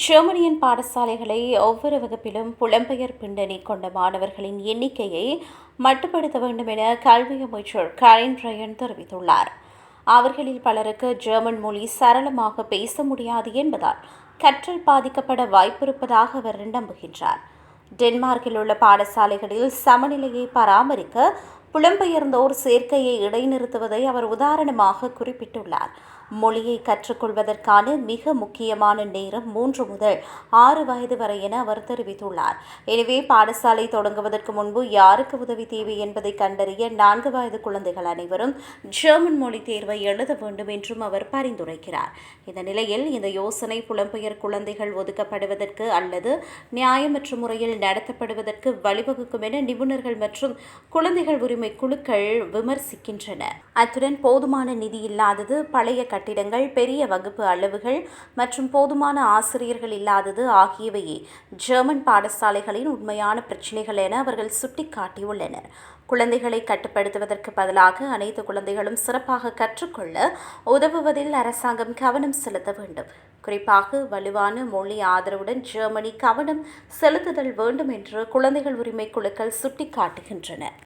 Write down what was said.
ஜெர்மனியின் பாடசாலைகளை ஒவ்வொரு வகுப்பிலும் புலம்பெயர் பின்னணி கொண்ட மாணவர்களின் எண்ணிக்கையை மட்டுப்படுத்த வேண்டும் என கல்வி அமைச்சர் கரின் ரயன் தெரிவித்துள்ளார். அவர்களில் பலருக்கு ஜெர்மன் மொழி சரளமாக பேச முடியாது என்பதால் கற்றல் பாதிக்கப்பட வாய்ப்பிருப்பதாக அவர் நம்புகின்றார். டென்மார்க்கில் உள்ள பாடசாலைகளில் சமநிலையை பராமரிக்க புலம்பெயர்ந்தோர் சேர்க்கையை இடைநிறுத்துவதை அவர் உதாரணமாக குறிப்பிட்டுள்ளார். மொழியை கற்றுக்கொள்வதற்கான மிக முக்கியமான நேரம் மூன்று முதல் ஆறு வயது வரை என அவர் தெரிவித்துள்ளார். எனவே பாடசாலை தொடங்குவதற்கு முன்பு யாருக்கு உதவி தேவை என்பதை கண்டறிய நான்கு வயது குழந்தைகள் அனைவரும் ஜெர்மன் மொழி தேர்வை எழுத வேண்டும் என்றும் அவர் பரிந்துரைக்கிறார். இந்த நிலையில் இந்த யோசனை புலம்பெயர் குழந்தைகள் ஒதுக்கப்படுவதற்கு அல்லது நியாயமற்ற முறையில் நடத்தப்படுவதற்கு வழிவகுக்கும் என நிபுணர்கள் மற்றும் குழந்தைகள் உரிமை உரிமை குழுக்கள் விமர்சிக்கின்றன. அத்துடன் போதுமான நிதி இல்லாதது பழைய கட்டிடங்கள் பெரிய வகுப்பு அளவுகள் மற்றும் போதுமான ஆசிரியர்கள் இல்லாதது ஆகியவையே ஜெர்மன் பாடசாலைகளின் உண்மையான பிரச்சினைகள் என அவர்கள் சுட்டிக்காட்டியுள்ளனர். குழந்தைகளை கட்டுப்படுத்துவதற்கு பதிலாக அனைத்து குழந்தைகளும் சிறப்பாக கற்றுக்கொள்ள உதவுவதில் அரசாங்கம் கவனம் செலுத்த வேண்டும். குறிப்பாக வலுவான மொழி ஆதரவுடன் ஜெர்மனி கவனம் செலுத்துதல் வேண்டும் என்று குழந்தைகள் உரிமை குழுக்கள் சுட்டிக்காட்டுகின்றன.